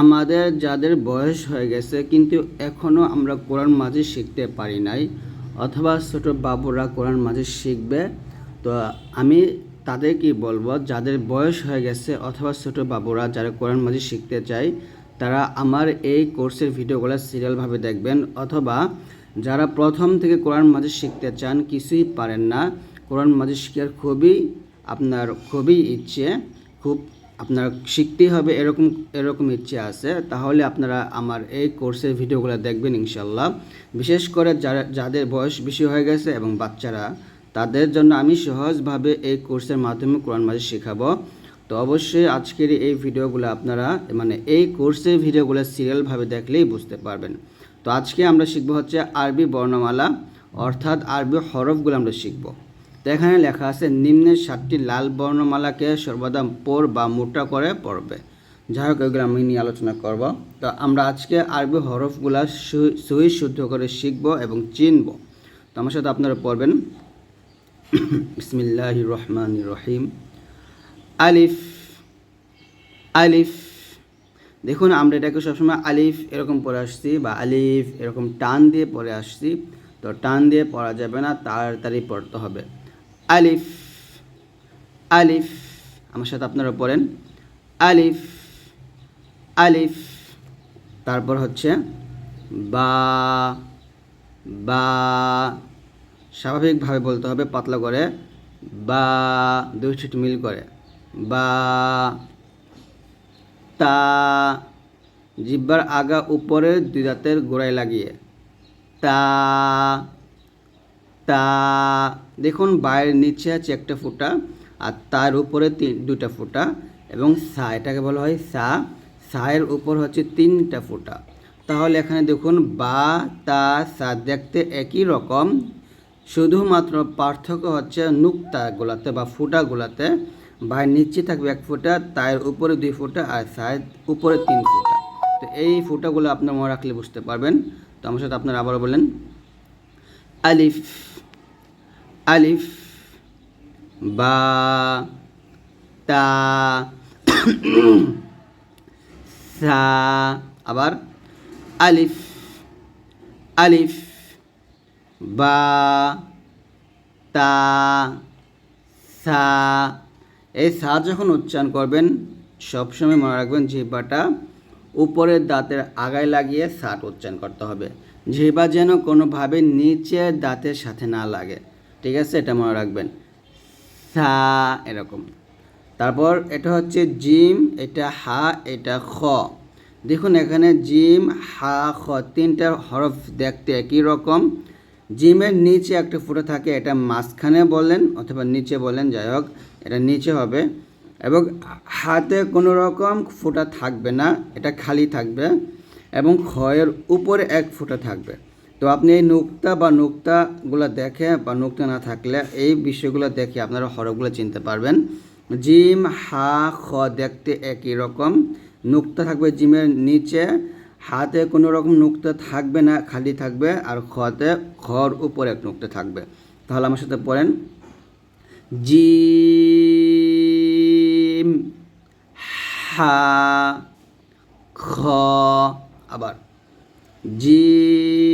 আমাদের যাদের বয়স হয়ে গেছে, কিন্তু এখনও আমরা কোরআন মাঝে শিখতে পারি নাই, অথবা ছোট বাবুরা কোরআন মাঝে শিখবে, তো আমি তাদেরকেই বলব, যাদের বয়স হয়ে গেছে অথবা ছোট বাবুরা যারা কোরআন মাঝে শিখতে চায়, তারা আমার এই কোর্সের ভিডিওগুলো সিরিয়ালভাবে দেখবেন, অথবা যারা প্রথম থেকে কোরআন মাঝে শিখতে চান, কিছুই পারেন না। কোরআন মাঝে শেখার খুবই আপনার খুবই ইচ্ছে, খুব আপনার শিখতেই হবে এরকম এরকম ইচ্ছে আছে, তাহলে আপনারা আমার এই কোর্সের ভিডিওগুলো দেখবেন ইনশাল্লাহ। বিশেষ করে যারা, যাদের বয়স বেশি হয়ে গেছে এবং বাচ্চারা, তাদের জন্য আমি সহজভাবে এই কোর্সের মাধ্যমে কোরআন মাঝে শেখাবো। তো অবশ্যই আজকের এই ভিডিওগুলো আপনারা মানে এই কোর্সের ভিডিওগুলো সিরিয়ালভাবে দেখলেই বুঝতে পারবেন। তো আজকে আমরা শিখব হচ্ছে আরবি বর্ণমালা, অর্থাৎ আরবি হরফগুলো আমরা শিখব। তো এখানে লেখা আছে, নিম্নের সাতটি লাল বর্ণমালাকে সর্বদা পোর বা মোটা করে পড়বে। যাই হোক এগুলো আমি নিয়ে আলোচনা করব। তো আমরা আজকে আরবি হরফগুলা সু- সহি শুদ্ধ করে শিখব এবং চিনব। তো আমার সাথে আপনারা পড়বেন। বিসমিল্লাহ রহমান রহিম। আলিফ আলিফ। দেখুন, আমরা এটাকে সবসময় আলিফ এরকম পড়ে আসছি বা আলিফ এরকম টান দিয়ে পড়ে আসছি। তো টান দিয়ে পড়া যাবে না, তাড়াতাড়ি পড়তে হবে। আলিফ আলিফ, আমার সাথে আপনারা পড়েন। আলিফ আলিফ, তারপর হচ্ছে বা বা, স্বাভাবিকভাবে বলতে হবে পাতলা করে, বা দুই ছিট মিল করে, বা, তা, জিব্বার আগা উপরে দুই দাঁতের গোড়ায় লাগিয়ে, তা তা দেখুন বাইরের নিচে আছে একটা ফুটা আর তার উপরে তিন দুটা ফুটা এবং সা, এটাকে বলা হয় সা, সায়ের উপর হচ্ছে তিনটা ফুটা। তাহলে এখানে দেখুন বা, তা, সা দেখতে একই রকম, শুধুমাত্র পার্থক্য হচ্ছে নুক্তাগুলাতে বা ফুটাগুলাতে বাইরের নিচে থাকবে এক ফুটা তার উপরে দুই ফুটা আর সায়ের উপরে তিন ফুটা। তো এই ফুটাগুলো আপনার মনে রাখলে বুঝতে পারবেন। তো আমার সাথে আপনারা আবারও বলেন। আলিফ। আলিফ, বা, তা, সা, আবার আলিফ আলিফ, বা, তা, সা, এই সা যখন উচ্চারণ করবেন, সবসময় মনে রাখবেন জিহ্বাটা উপরের দাঁতের আগায় লাগিয়ে সাট উচ্চারণ করতে হবে। জিহ্বা যেন কোনোভাবে নিচের দাঁতের সাথে না লাগে। ঠিক আছে, এটা মনে রাখবেন। সা, এরকম। তারপর এটা হচ্ছে জিম, এটা হা, এটা খ। দেখুন এখানে জিম, হা, খ, তিনটা হরফ দেখতে একই রকম। জিমের নিচে একটা ফুটো থাকে, এটা মাঝখানে বলেন অথবা নিচে বলেন, যাই হোক, এটা নিচে হবে। এবং হাতে কোনো রকম ফোঁটা থাকবে না, এটা খালি থাকবে। এবং ক্ষয়ের উপরে এক ফোঁটা থাকবে। তো আপনি এই নুক্তা বা নুক্তাগুলো দেখে বা নুক্তা না থাকলে এই বিষয়গুলো দেখে আপনারা হরফগুলো চিনতে পারবেন। জিম, হা, খ দেখতে একই রকম। নুক্তা থাকবে জিমের নিচে, হাতে কোনো রকম নুক্তা থাকবে না, খালি থাকবে, আর খতে, খর উপরে এক নুক্তা থাকবে। তাহলে আমার সাথে পড়েন। জিম, হা, খ, আবার। জিম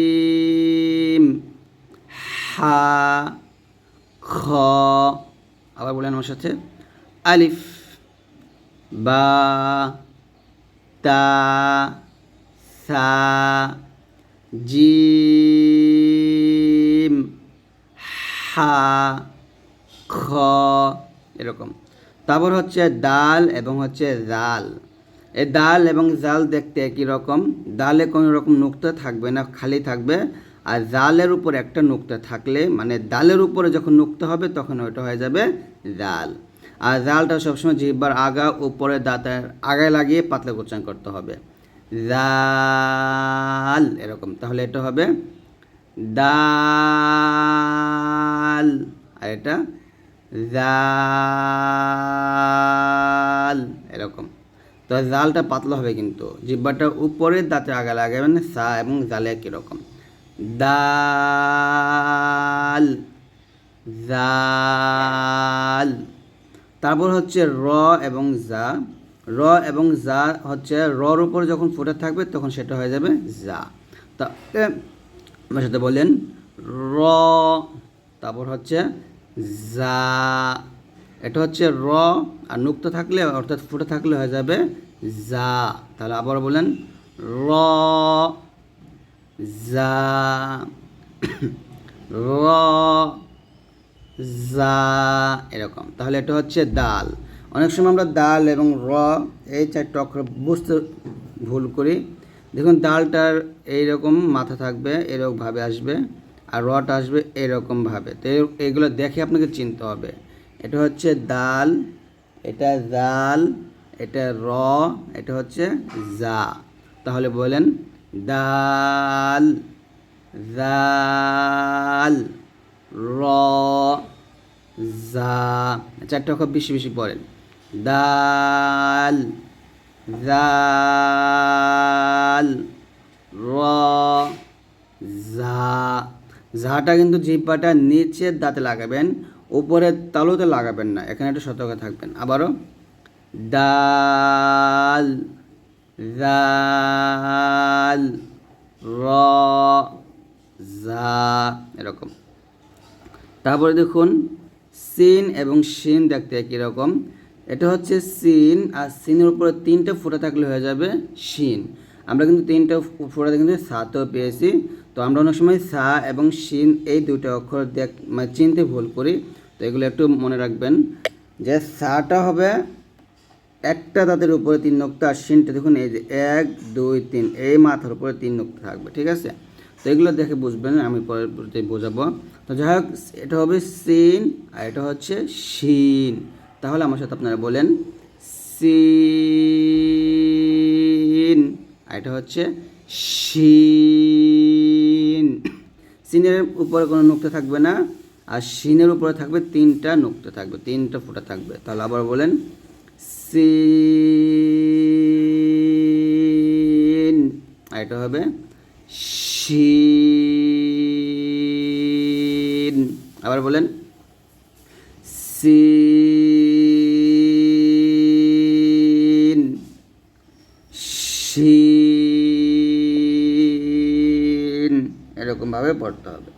হা, খ, আবার বলেন আমার সাথে, আলিফ, বা, তা, সা, জিম, হা, খ, এরকম। তারপর হচ্ছে ডাল এবং হচ্ছে জাল। এই ডাল এবং জাল দেখতে একই রকম। ডালে কোনো রকম নুক্তা থাকবে না, খালি থাকবে আর জালের উপর একটা নুক্তা থাকলে মানে ডালের উপরে যখন নুক্তা হবে, তখন ওইটা হয়ে যাবে জাল। আর জালটা সবসময় জিহ্বার আগা উপরে দাঁতের আগায় লাগিয়ে পাতলা উচ্চারণ করতে হবে। জাল, এরকম। তাহলে এটা হবে দাল। আর এটা জাল, এরকম। তো জালটা পাতলা হবে কিন্তু। জিব্বাটা উপরের দাঁতে আগা লাগাবেন সা এবং জালে একই রকম। দাল জাল তারপর হচ্ছে র এবং জা। র এবং যা হচ্ছে রর উপর যখন ফুটে থাকবে তখন সেটা হয়ে যাবে যা তা আমার সাথে বললেন র, তারপর হচ্ছে যা এটা হচ্ছে র, আর নুক্ত থাকলে, অর্থাৎ ফুটে থাকলে হয়ে যাবে যা তাহলে আবার বলেন, র যা র যা এরকম। তাহলে এটা হচ্ছে দাল। অনেক সময় আমরা ডাল এবং র এই চারটে অক্ষর বুঝতে ভুল করি। দেখুন ডালটার এইরকম মাথা থাকবে, এরকমভাবে আসবে, আর রটা আসবে এরকমভাবে। তো এইগুলো দেখে আপনাকে চিনতে হবে। এটা হচ্ছে ডাল এটা জাল এটা র, এটা হচ্ছে যা। তাহলে বলেন ডাল জাল র, জা। চারটে অক্ষর বেশি বেশি পড়েন। দাল জাল র, জা। ঝাটা কিন্তু জিব্বাটা নিচের দাঁতে লাগাবেন উপরের তালুতে লাগাবেন না। এখানে একটা সতর্ক থাকবেন। আবারও ডাল জাল, র, জা, এরকম। তারপরে দেখুন, সিন এবং শিন দেখতে একই রকম। এটা হচ্ছে সিন, আর সিনের উপরে তিনটা ফোঁটা থাকলে হয়ে যাবে শিন। আমরা কিন্তু তিনটা ফো- ফোঁটা কিন্তু সাতেও পেয়েছি। তো আমরা অনেক সময় সা এবং শিন এই দুটো অক্ষর দেখ মানে চিনতে ভুল করি। তো এগুলো একটু মনে রাখবেন। যে সাটা হবে একটা দাঁতের উপরে তিন নোক্তা আর সিনটা দেখুন এই যে এক, দুই, তিন, এই মাথার উপরে তিন নোক্তা থাকবে, ঠিক আছে? তো এগুলো দেখে বুঝবেন, আমি পরবর্তী বোঝাবো। তো যাই হোক, এটা হবে সিন আর এটা হচ্ছে শিন। তাহলে আমার সাথে আপনারা বলেন, সিন আর এটা হচ্ছে শিন। সিনের উপরে কোনো নোক্তা থাকবে না, আর শিনের উপরে থাকবে তিনটা নোক্তা থাকবে, তিনটা ফোঁটা থাকবে। তাহলে আবার বলেন সিন। এটা হবে শিন। আবার বলেন। সিন। শিন। এরকমভাবে পড়তে হবে।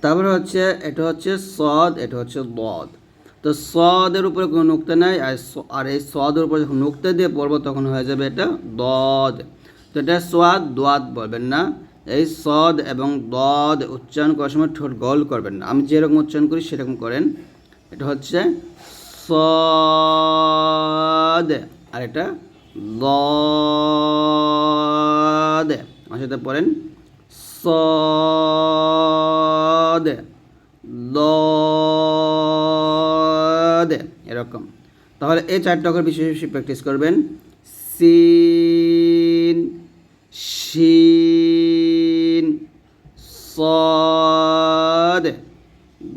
তারপরে হচ্ছে, এটা হচ্ছে সদ, এটা হচ্ছে বদ তো সদের উপরে কোনো নুক্তা নাই, আর আর এই সদের উপরে যখন নুক্তা দিয়ে পড়ব তখন হয়ে যাবে এটা দদ। তো এটা সোয়াদ, দোয়াদ বলবেন না। এই সদ এবং দদ উচ্চারণ করার সময় ঠোঁট গোল করবেন না। আমি যেরকম উচ্চারণ করি সেরকম করেন। এটা হচ্ছে সদ আর এটা দদ। আমার সাথে পড়েন। সদ, দদ। তাহলে এই চারটা অক্ষর বেশি বেশি প্র্যাকটিস করবেন। সিন, শিন, সদ,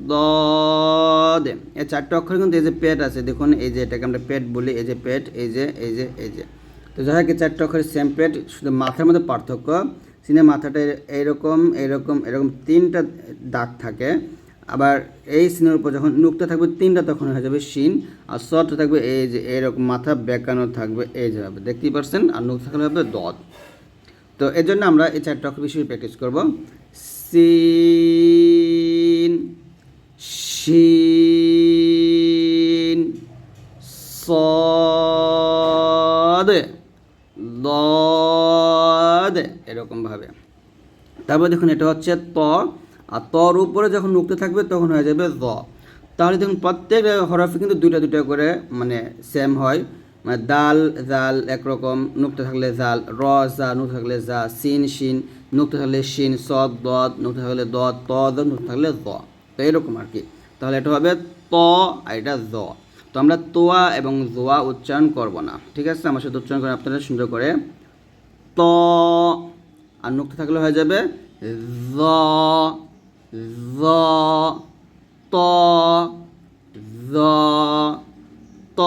দদ। এই চারটা অক্ষর কিন্তু এই যে পেট আছে, দেখুন, এই যে এটাকে আমরা পেট বলি, এই যে পেট, এই যে এই যে এই যে। তো যাই হোক, এই চারটা অক্ষরের সেম পেট, শুধু মাথার মধ্যে পার্থক্য। সিনের মাথাটা এইরকম এইরকম এরকম তিনটা দাগ থাকে। আবার এই সিনের উপর যখন নুক্তা থাকবে, তিনটা তখন হয়ে যাবে শিন, আর সরটা থাকবে এই যে এরকম মাথা বেঁকানো থাকবে, এই যে হবে দেখতেই পারছেন? আর নুক্তা থাকলে হবে দদ। তো এর জন্য আমরা এই চারটা অক্ষর বেশি প্র্যাকটিস করব। সিন শিন, সদ, দদ এরকমভাবে তারপর দেখুন, এটা হচ্ছে ত। আর তর উপরে যখন নুক্তে থাকবে তখন হয়ে যাবে দ তাহলে দেখুন প্রত্যেক হরফে কিন্তু দুইটা দুইটা করে মানে সেম হয়। মানে দাল, জাল একরকম, নুক্তে থাকলে জাল, র জা নুক্তে থাকলে জা, সিন, শিন, নুক্তে থাকলে শিন, সদ, দদ, নুক্তে থাকলে দ ত দ থাকলে দ তো এরকম আর কি। তাহলে এটা হবে ত আর এটা দ তো আমরা তোয়া এবং জোয়া উচ্চারণ করব না। ঠিক আছে? আমার সাথে উচ্চারণ করে আপনারা, সুন্দর করে। ত, আর নুক্তা থাকলে হয়ে যাবে জ। জ ত জ ত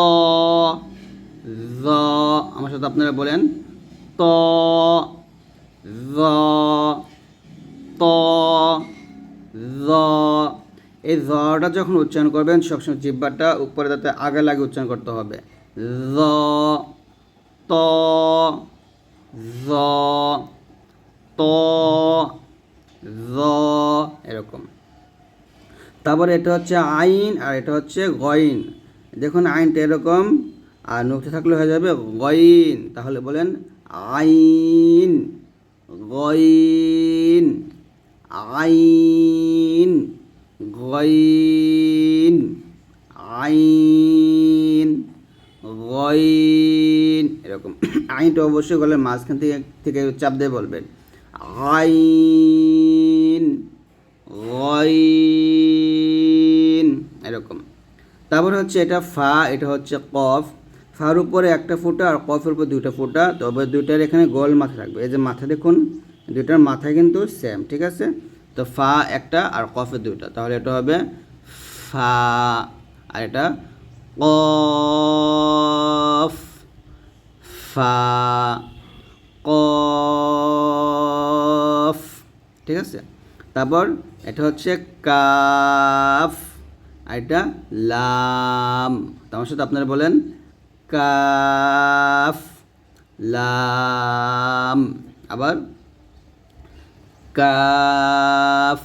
জ আমার সাথে আপনারা বলেন, ত জ ত জ এই জটা যখন উচ্চারণ করবেন, সবসময় জিব্বাটা উপরে যাতে আগে লাগে উচ্চারণ করতে হবে। জ ত জ ত। এরকম। তারপরে এটা হচ্ছে আইন আর এটা হচ্ছে গইন। দেখুন আইনটা এরকম, আর নোকটা থাকলে হয়ে যাবে গইন। তাহলে বলেন আইন, গইন আইন গইন আইন, গইন, এরকম। আইনটা অবশ্যই গলের মাঝখান থেকে থেকে চাপ দিয়ে বলবেন। এরকম। তারপর হচ্ছে এটা ফা, এটা হচ্ছে কফ। ফার উপরে একটা ফোঁটা আর কফের উপর দুইটা ফোঁটা। তবে দুইটার এখানে গোল মাথা থাকবে। এই যে মাথা দেখুন, দুইটার মাথা কিন্তু সেম ঠিক আছে? তো ফা একটা আর কফের দুইটা। তাহলে এটা হবে ফা আর এটা কফ। ফা কফ। ঠিক আছে? তারপর এটা হচ্ছে কাফ, আর এটা লাম। তোমার সাথে আপনারা বলেন, কাফ, লাম। আবার কাফ,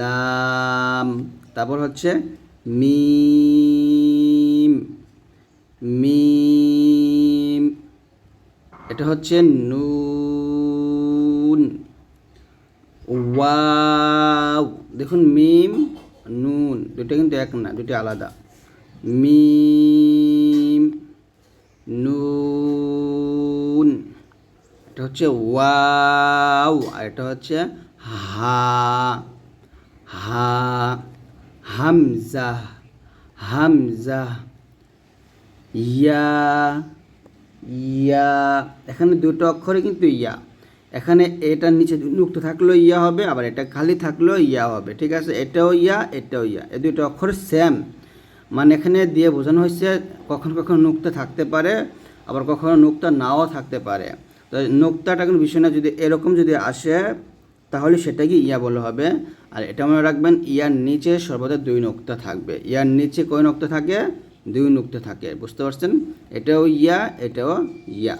লাম। তারপর হচ্ছে মিম মিম। এটা হচ্ছে নুন। ওয়াও। দেখুন, মিম, নুন। দুটো কিন্তু এক না দুটো আলাদা। মিম, নুন। এটা হচ্ছে ওয়াও। আর এটা হচ্ছে হা। হা। হামজা। হামজা। ইয়া। ইয়া, এখানে দুটো অক্ষরে কিন্তু ইয়া। এখানে এটার নিচে যুক্ত থাকলেও ইয়া হবে, আবার এটা খালি থাকলেও ইয়া হবে, ঠিক আছে? এটাও ইয়া এটাও ইয়া। এই দুটো অক্ষর সেম মানে এখানে দিয়ে বোঝানো হয়েছে কখন কখন নুক্তা থাকতে পারে, আবার কখনো নুক্তা নাও থাকতে পারে। তো নুক্তাটা কিন্তু বিষয় না, যদি এরকম যদি আসে, তাহলে সেটাকে ইয়া বলা হবে। আর এটা মনে রাখবেন, ইয়ার নিচে সর্বদা দুই নোক্তা থাকবে। ইয়ার নিচে কয় নোক্তা থাকে? দুই নোক্তা থাকে, বুঝতে পারছেন? এটাও ইয়া এটাও ইয়া।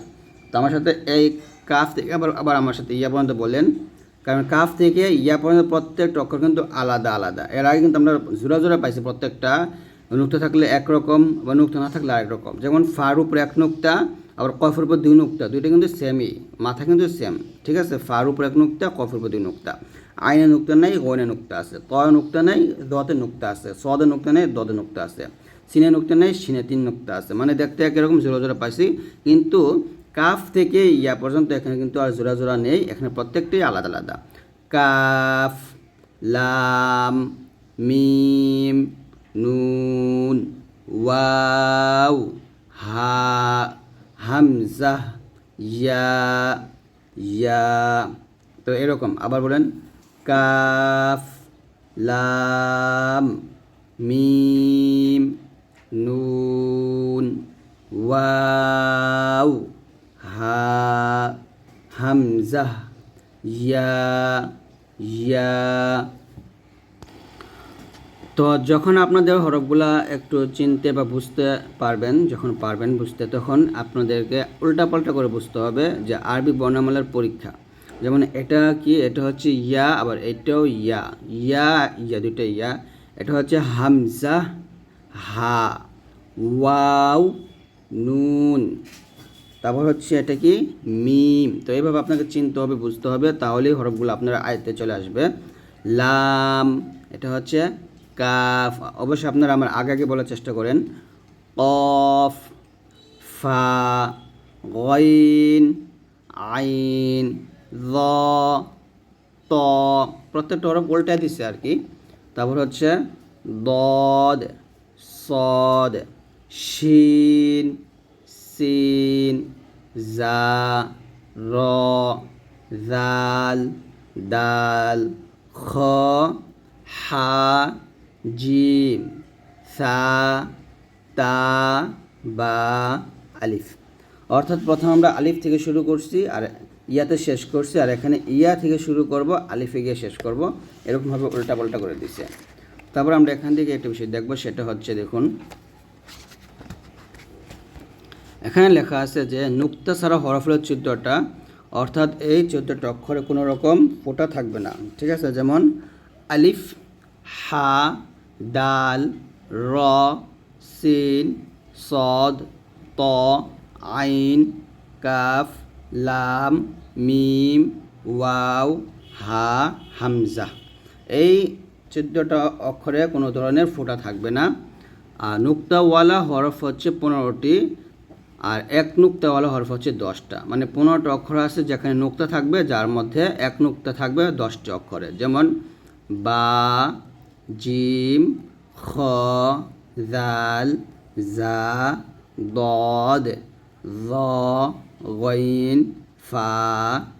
তো আমার সাথে এই কাফ থেকে আবার আবার আমার সাথে ইয়া পর্যন্ত বললেন কারণ কাফ থেকে ইয়া পর্যন্ত প্রত্যেকটা অক্ষর কিন্তু আলাদা আলাদা। এর আগে কিন্তু আমরা জোড়া জোড়া পাইছি প্রত্যেকটা, নুক্তা থাকলে একরকম বা নুক্তা না থাকলে আরেক রকম। যেমন ফার উপরে এক নুক্তা, আবার কফের উপর দুই নুক্তা, দুইটা কিন্তু সেমই মাথা কিন্তু সেম ঠিক আছে? ফার উপর এক নুক্তা, কফের উপর দুই নুক্তা। আইনে নুক্তা নেই গয়নে নুক্তা আছে। তয় নুক্তা নেই, দতে নুক্তা আছে। সদে নুক্তা নেই দদে নুক্তা আছে। সিনে নুক্তা নেই, সিনে তিন নুক্তা আছে। মানে দেখতে একরকম জোড়া জোড়া পাইছি, কিন্তু কাফ থেকে ইয়া পর্যন্ত এখানে কিন্তু আর জোড়া জোড়া নেই, এখানে প্রত্যেকটাই আলাদা আলাদা। কাফ, লাম, মিম, নুন, ওয়াও, হা, হামজা, ইয়া ইয়া, তো এরকম। আবার বলেন, কাফ, লাম, মিম নুন ওয়াও হা হামজা ইয়া ইয়া তো যখন আপনাদের হরফগুলা একটু চিনতে বা বুঝতে পারবেন, যখন পারবেন বুঝতে, তখন আপনাদেরকে উল্টাপাল্টা করে বুঝতে হবে যে আরবি বর্ণমালার পরীক্ষা। যেমন এটা কি, এটা হচ্ছে ইয়া, আবার এটাও ইয়া। ইয়া ইয়া দুইটা ইয়া। এটা হচ্ছে হামজা হা, ওয়াও, নুন। তারপর হচ্ছে এটা কি? মিম। তো এইভাবে আপনাকে চিনতে হবে, বুঝতে হবে, তাহলেই হরফগুলো আপনার আয়ত্তে চলে আসবে। লাম, এটা হচ্ছে কাফ। অবশ্যই আপনারা আমার আগে আগে বলার চেষ্টা করেন। কফ, ফা, গইন, আইন ল ত। প্রত্যেকটা হরফ উল্টাই দিচ্ছে আর কি। তারপর হচ্ছে দদ। সদ, শিন, সিন, জা, র, জাল, দাল, খ, হা, জিম, সা, তা, বা, আলিফ। অর্থাৎ প্রথম আমরা আলিফ থেকে শুরু করছি আর ইয়াতে শেষ করছি আর এখানে ইয়া থেকে শুরু করব, আলিফে গিয়ে শেষ করব। এরকমভাবে উল্টা পাল্টা করে দিচ্ছে তারপর আমরা এখান থেকে একটা বিষয় দেখব, সেটা হচ্ছে দেখুন। এখানে লেখা আছে যে, নুক্তা ছাড়া হরফ হলো চোদ্দোটা, অর্থাৎ এই চোদ্দোটা অক্ষরে কোনো রকম ফোঁটা থাকবে না। ঠিক আছে? যেমন, আলিফ, হা, দাল, র, সিন, সদ, ত, আইন, কাফ, লাম, মিম, ওয়াও, হা, হামজা। এই চোদ্দোটা অক্ষরে কোনো ধরনের ফোঁটা থাকবে না। আর নুক্তাওয়ালা হরফ হচ্ছে পনেরোটি, আর এক নুক্তাওয়ালা হরফ হচ্ছে দশটা। মানে পনেরোটা অক্ষর আছে যেখানে নুক্তা থাকবে, যার মধ্যে এক নুক্তা থাকবে দশটি অক্ষরে। যেমন বা, জিম, খ, জাল, জা, দদ গইন ফা,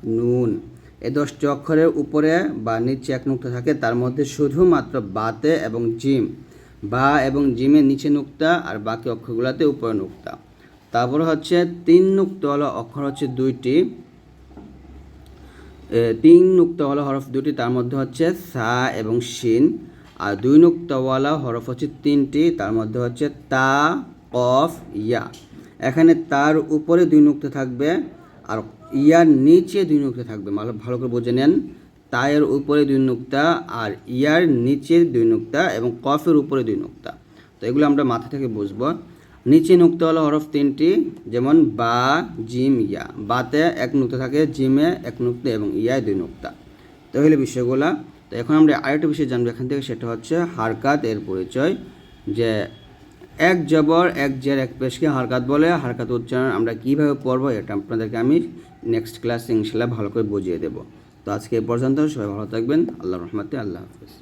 নুন। এই দশটি অক্ষরের উপরে বা নিচে এক নুক্তা থাকে তার মধ্যে শুধুমাত্র বাতে এবং জিম। বা এবং জিমের নিচে নুক্তা আর বাকি অক্ষরগুলোতে উপরে নুক্তা। তারপর হচ্ছে তিন নুক্তওয়ালা অক্ষর হচ্ছে দুইটি। এ, তিন নুক্তাওয়ালা হরফ দুটি তার মধ্যে হচ্ছে সা এবং শিন। আর দুই নুক্তওয়ালা হরফ হচ্ছে তিনটি তার মধ্যে হচ্ছে তা কফ ইয়া। এখানে তার উপরে দুই নুক্তা থাকবে আর ইয়ার নিচে দুই নুক্তা থাকবে ভালো ভালো করে বুঝে নেন। তায়ের উপরে দুই নুক্তা আর ইয়ার নিচে দুই নুক্তা এবং কফের উপরে দুই নুক্তা তো এগুলো আমরা মাথা থেকে বুঝব। নিচে নুক্তা নুক্তাওয়ালা হরফ তিনটি, যেমন বা, জিম, ইয়া। বাতে এক নুক্তা থাকে, জিমে এক নুক্তা এবং ইয়ায় দুই নুক্তা তো হলো বিষয়গুলো। তো এখন আমরা আরেকটা বিষয় জানব, এখান থেকে সেটা হচ্ছে হারকাত এর পরিচয়। যে এক জবর, এক জের, এক পেশকে হারকাত বলে। হারকাত উচ্চারণ আমরা কীভাবে পড়ব, এটা আপনাদেরকে আমি নেক্সট ক্লাসে ইনশাল্লাহ ভালো করে বুঝিয়ে দেবো। তো আজকে এ পর্যন্ত, সবাই ভালো থাকবেন। আল্লাহ রহমতে আল্লাহ হাফিজ।